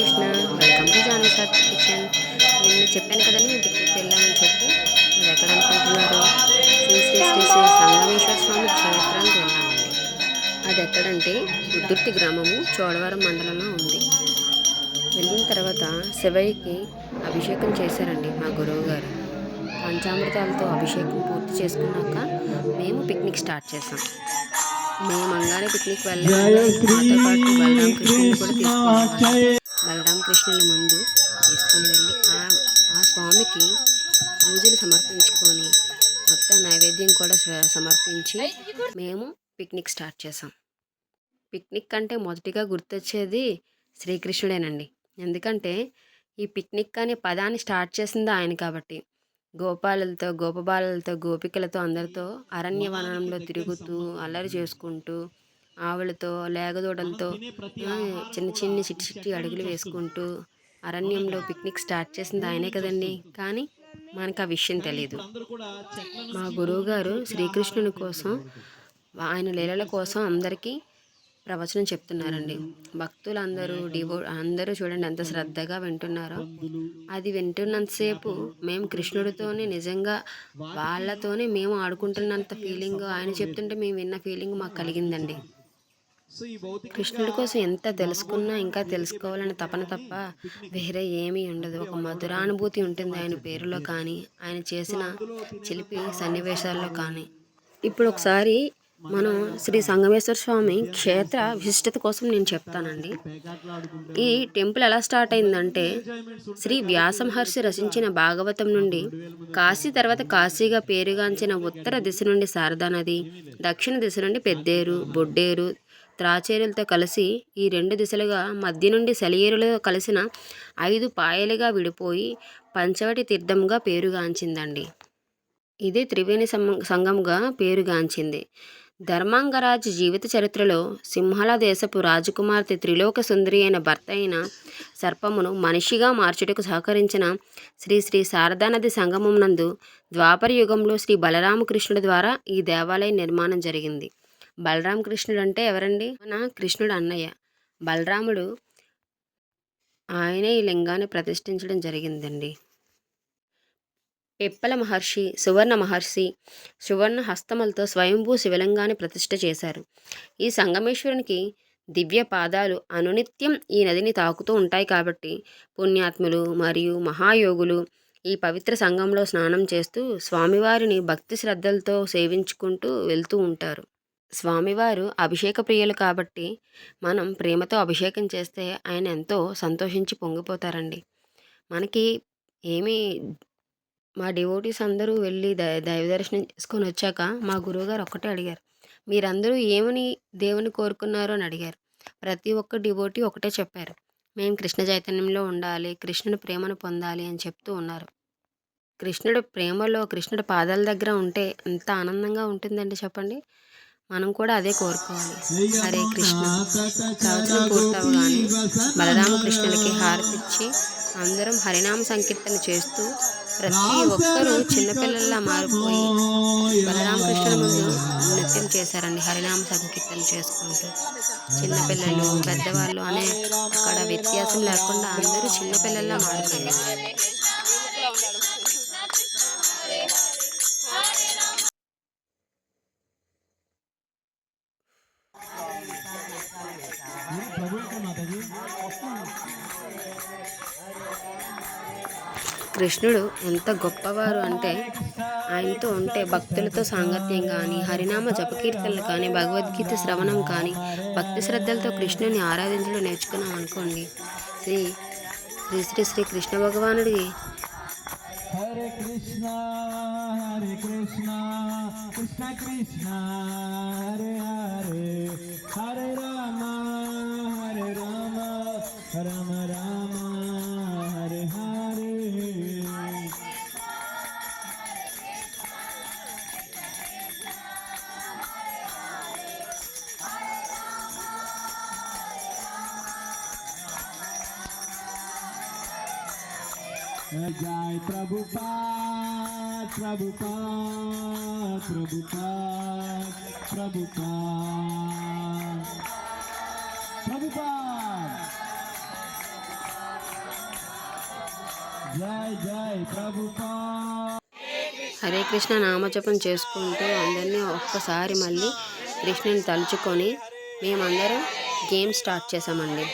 Krishna welcome to Janu sir kitchen నిన్న చెప్పాను కదండి మేము పిక్నిక్ వెళ్ళామని చెప్పి. మీరు ఎక్కడ అనుకుంటున్నారు శ్రీ శ్రీ శ్రీ శ్రీ సంగమేశ్వర స్వామి క్షేత్రానికి వెళ్ళామండి. అది ఎక్కడంటే ఉద్దుర్తి గ్రామము చోడవరం మండలంలో ఉంది. వెళ్ళిన తర్వాత శివయ్యకి అభిషేకం చేశారండి మా గురువు గారు. పంచామృతాలతో అభిషేకం పూర్తి చేసుకున్నాక మేము పిక్నిక్ స్టార్ట్ చేసాం మేము మంగానే పిక్నిక్ వెళ్ళాము. మాతో పాటు బలరాం కూడా బలరామకృష్ణుని ముందు తీసుకొని వెళ్ళి ఆ ఆ స్వామికి పూజలు సమర్పించుకొని మొత్తం నైవేద్యం కూడా సమర్పించి మేము పిక్నిక్ స్టార్ట్ చేసాం పిక్నిక్ అంటే మొదటిగా గుర్తొచ్చేది శ్రీకృష్ణుడేనండి. ఎందుకంటే ఈ పిక్నిక్ అనే పదాన్ని స్టార్ట్ చేసింది ఆయన కాబట్టి. గోపాలలతో గోపబాలలతో గోపికలతో అందరితో అరణ్యవనంలో తిరుగుతూ అల్లరి చేసుకుంటూ ఆవులతో లేగదూడలతో చిన్న చిన్ని చిట్టి చిట్టి అడుగులు వేసుకుంటూ అరణ్యంలో పిక్నిక్ స్టార్ట్ చేసింది ఆయనే కదండి. కానీ మనకు ఆ విషయం తెలియదు మా గురువు గారు శ్రీకృష్ణుని కోసం ఆయన లీలల కోసం అందరికీ ప్రవచనం చెప్తున్నారండి. భక్తులందరూ డివో అందరూ చూడండి ఎంత శ్రద్ధగా వింటున్నారో. అది వింటున్నంతసేపు మేము కృష్ణుడితోనే నిజంగా వాళ్ళతోనే మేము ఆడుకుంటున్నంత ఫీలింగ్ ఆయన చెప్తుంటే మేము విన్న ఫీలింగ్ మాకు కలిగిందండి. కృష్ణుడి కోసం ఎంత తెలుసుకున్నా ఇంకా తెలుసుకోవాలని తపన తప్ప వేరే ఏమీ ఉండదు. ఒక మధురానుభూతి ఉంటుంది ఆయన పేరులో కానీ ఆయన చేసిన చిలిపి సన్నివేశాల్లో కానీ. ఇప్పుడు ఒకసారి మనం శ్రీ సంగమేశ్వర స్వామి క్షేత్ర విశిష్టత కోసం నేను చెప్తానండి. ఈ టెంపుల్ ఎలా స్టార్ట్ అయిందంటే శ్రీ వ్యాసమహర్షి రచించిన భాగవతం నుండి కాశీ తర్వాత కాశీగా పేరుగాంచిన ఉత్తర దిశ నుండి శారదా నది దక్షిణ దిశ నుండి పెద్దేరు బొడ్డేరు త్రాచేరులతో కలిసి ఈ రెండు దిశలుగా మధ్య నుండి సెలయేరులతో కలిసిన ఐదు పాయలుగా విడిపోయి పంచవటి తీర్థంగా పేరుగాంచిందండి. ఇది త్రివేణి సం- పేరుగాంచింది. ధర్మాంగరాజు జీవిత చరిత్రలో సింహళ దేశపు రాజకుమార్తె త్రిలోక సుందరి అయిన భర్త అయిన సర్పమును మనిషిగా మార్చుటకు సహకరించిన శ్రీ శ్రీ శారదానది సంగమం నందు ద్వాపర యుగంలో శ్రీ బలరామకృష్ణుడి ద్వారా ఈ దేవాలయ నిర్మాణం జరిగింది. బలరామకృష్ణుడు అంటే ఎవరండి? మన కృష్ణుడు అన్నయ్య. బలరాముడు ఆయనే ఈ లింగాన్ని ప్రతిష్ఠించడం జరిగిందండి. పిప్పల మహర్షి సువర్ణ మహర్షి సువర్ణ హస్తములతో స్వయంభూ శివలింగాన్ని ప్రతిష్ఠ చేశారు. ఈ సంగమేశ్వరునికి దివ్య పాదాలు అనునిత్యం ఈ నదిని తాకుతూ ఉంటాయి కాబట్టి పుణ్యాత్ములు మరియు మహాయోగులు ఈ పవిత్ర సంఘంలో స్నానం చేస్తూ స్వామివారిని భక్తి శ్రద్ధలతో సేవించుకుంటూ వెళ్తూ ఉంటారు. స్వామివారు అభిషేక ప్రియులు కాబట్టి మనం ప్రేమతో అభిషేకం చేస్తే ఆయన ఎంతో సంతోషించి పొంగిపోతారండి. మనకి ఏమీ మా డివోటీస్ అందరూ వెళ్ళి దై దైవ దర్శనం చేసుకొని వచ్చాక మా గురువుగారు ఒక్కటే అడిగారు. మీరందరూ ఏమని దేవుని కోరుకున్నారు అని అడిగారు. ప్రతి ఒక్క డివోటీ ఒకటే చెప్పారు. మేము కృష్ణ చైతన్యంలో ఉండాలి కృష్ణుని ప్రేమను పొందాలి అని చెప్తూ ఉన్నారు. కృష్ణుడు ప్రేమలో కృష్ణుడి పాదాల దగ్గర ఉంటే ఎంత ఆనందంగా ఉంటుందండి చెప్పండి. మనం కూడా అదే కోరుకోవాలి. హరే కృష్ణ. ప్రవచనం పూర్తవగానే బలరామకృష్ణులకి హారతిచ్చి అందరం హరినామ సంకీర్తన చేస్తూ ప్రతి ఒక్కరూ చిన్నపిల్లల్లా మారిపోయి బలరామకృష్ణుల ముందు నృత్యం చేశారండి. హరినామ సంకీర్తన చేసుకుంటూ చిన్నపిల్లలు పెద్దవాళ్ళు అనే అక్కడ వ్యత్యాసం లేకుండా అందరూ చిన్నపిల్లల్లా మారిపోయారు. కృష్ణుడు ఎంత గొప్పవారు అంటే ఆయనతో ఉంటే భక్తులతో సాంగత్యం కానీ హరినామ జపకీర్తనలు కానీ భగవద్గీత శ్రవణం కానీ భక్తి శ్రద్ధలతో కృష్ణుని ఆరాధించడం నేర్చుకున్నాం అనుకోండి. శ్రీ శ్రీ శ్రీ శ్రీ కృష్ణ భగవానుడికి Hare Krishna Hare Krishna Krishna Krishna Hare Hare Hare Rama Hare Rama Rama Rama. Prabhupada, Prabhupada, Prabhupada, Prabhupada. Hare Krishna నామజపం చేసుకుంటూ అందరినీ ఒక్కసారి మళ్ళీ కృష్ణుని తలుచుకొని మేమందరం గేమ్స్ స్టార్ట్ చేసామండి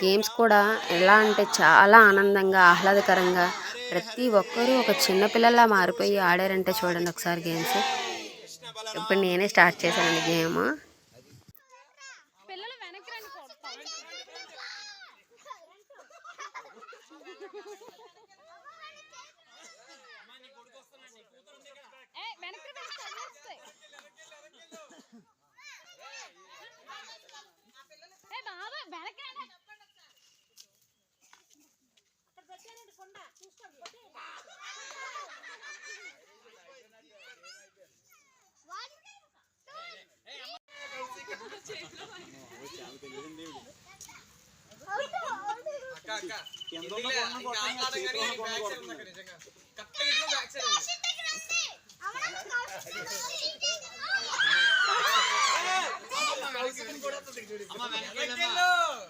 గేమ్స్ కూడా ఎలా అంటే చాలా ఆనందంగా ఆహ్లాదకరంగా ప్రతి ఒక్కరూ ఒక చిన్నపిల్లలా మారిపోయి ఆడారంటే చూడండి ఒకసారి గేమ్స్ ఇప్పుడు నేనే స్టార్ట్ చేశానండి గేమ్ పిల్లలు వెనక్కి రండి కొడతాం ఏ వెనక్కి రండి చదివేస్తాయి ఏ బాబా వెనక్కి రండి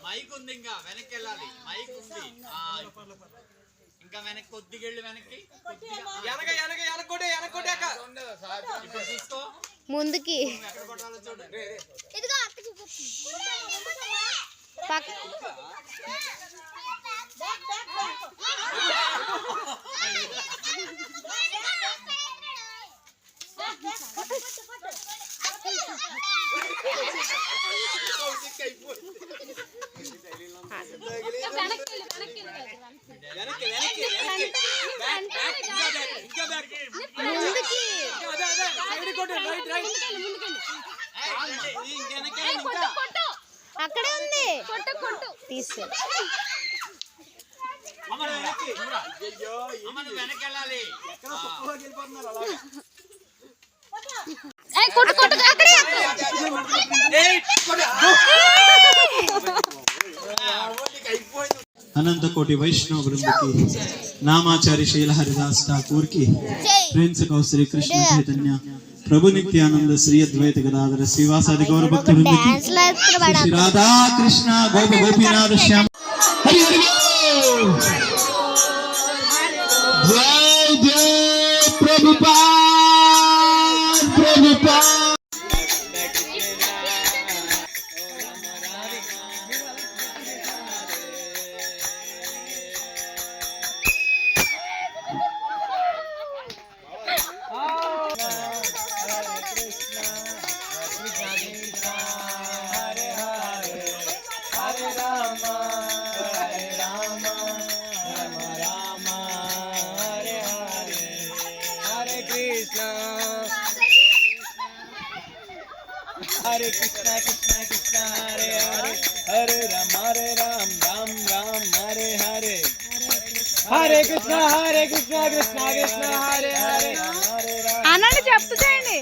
మైక్ ఉంది ఇంకా వెనక్కి వెళ్ళాలి. మైక్ ఉంది. ఆ, ఇంకా వెనక్కి కొద్దిగా వెళ్ళి వెనక్కి. ఇప్పుడు చూసుకో. ముందుకి. పక్క కొట్టాలో చూడు వెనక్కి వెళ్ళు, వెనక్కి వెళ్ళు. వెనక్కి వెనక్కి వెనక్కి బ్యాక్ బ్యాక్ ఇంకా బ్యాక్ ఇంకా బ్యాక్ ముందుకి అదే అదే సైడ్ కొట్టు రైట్ రైట్ ముందుకెళ్ళు, ముందుకెళ్ళు. ఇంకా వెనక్కి ఏ, కొట్టు కొట్టు అక్కడే ఉంది. కొట్టు కొట్టు. తీసు కొట్టు కొట్టు అక్కడే. అనంత కోటి వైష్ణవ బృందకి నామాచారి శైల హరిదాస్ ఠాకూర్కి ప్రిన్స్ కౌ శ్రీ కృష్ణ చైతన్య ప్రభు నిత్యానంద శ్రీ అద్వైత గదాధర శ్రీవాసాది గౌర భక్తి బృందకి శ్రీ రాధా కృష్ణ గోప గోపీనాథ శ్యామ. హరి हरे कृष्ण हरे कृष्ण कृष्ण कृष्ण हरे हरे आनंद जब तो जाएँगे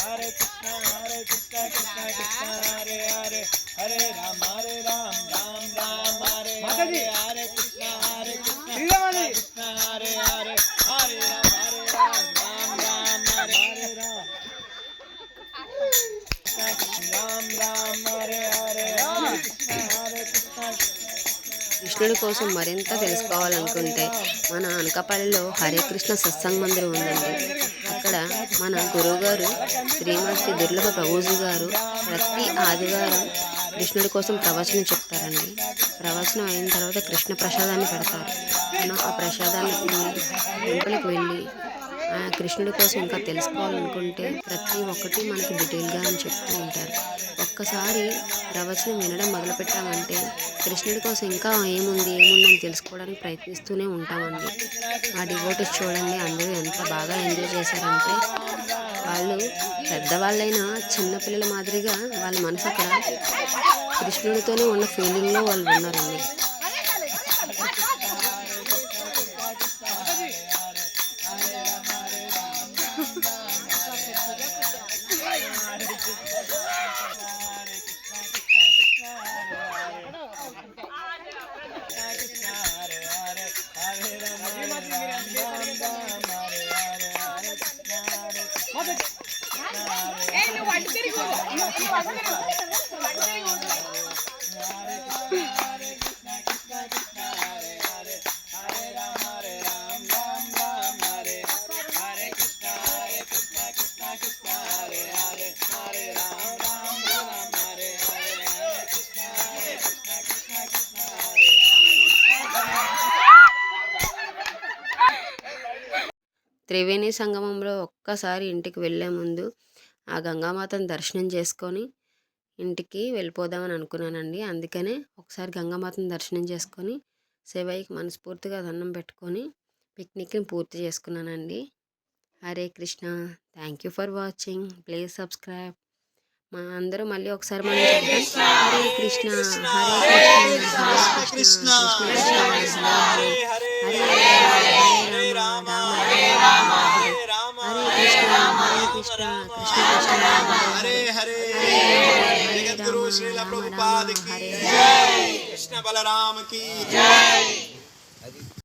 हरे कृष्ण हरे कृष्ण कृष्ण कृष्ण हरे हरे हरे राम हरे राम राम राम हरे जी हरे कृष्ण हरे कृष्ण कृष्ण हरे हरे हरे राम हरे राम राम राम हरे राम राम కృష్ణుడి కోసం మరింత తెలుసుకోవాలనుకుంటే మన అనకాపల్లిలో హరే కృష్ణ సత్సంగ్ మందిరం ఉందండి. అక్కడ మన గురువుగారు శ్రీమతి దుర్లభ ప్రభుజీ గారు ప్రతి ఆదివారం కృష్ణుడి కోసం ప్రవచనం చెప్తారండి. ప్రవచనం అయిన తర్వాత కృష్ణ ప్రసాదాన్ని పెడతారు. మనం ఆ ప్రసాదాన్ని తిని వెళ్ళి కృష్ణుడి కోసం ఇంకా తెలుసుకోవాలనుకుంటే ప్రతి ఒక్కటి మనకి డీటెయిల్గా అని చెప్తూ ఉంటారు. ఒక్కసారి ప్రవచనం వినడం మొదలుపెట్టామంటే కృష్ణుడి కోసం ఇంకా ఏముంది ఏముందని తెలుసుకోవడానికి ప్రయత్నిస్తూనే ఉంటామండి. ఆ డివోటీస్ చూడండి అందరూ ఎంత బాగా ఎంజాయ్ చేశారంటే వాళ్ళు పెద్దవాళ్ళైనా చిన్నపిల్లల మాదిరిగా వాళ్ళ మనసు అక్కడ కృష్ణుడితోనే ఉన్న ఫీలింగ్లో వాళ్ళు ఉన్నారండి. త్రివేణి సంగమంలో ఒక్కసారి ఇంటికి వెళ్ళే ముందు ఆ గంగామాతను దర్శనం చేసుకొని ఇంటికి వెళ్ళిపోదామని అనుకున్నానండి. అందుకనే ఒకసారి గంగామాతను దర్శనం చేసుకొని శివయ్యకి మనస్ఫూర్తిగా దండం పెట్టుకొని పిక్నిక్ని పూర్తి చేసుకున్నానండి. Hare Krishna. Thank you for watching. Please subscribe. మా అందరూ మళ్ళీ ఒకసారి మనం హరే కృష్ణ. హరే కృష్ణ. హరే కృష్ణ. కృష్ణ. కృష్ణ. హరే హరే కృష్ణ హరే కృష్ణ కృష్ణ కృష్ణ హరే హరే హరే జగద్గురు శ్రీల రామ రామ की హరే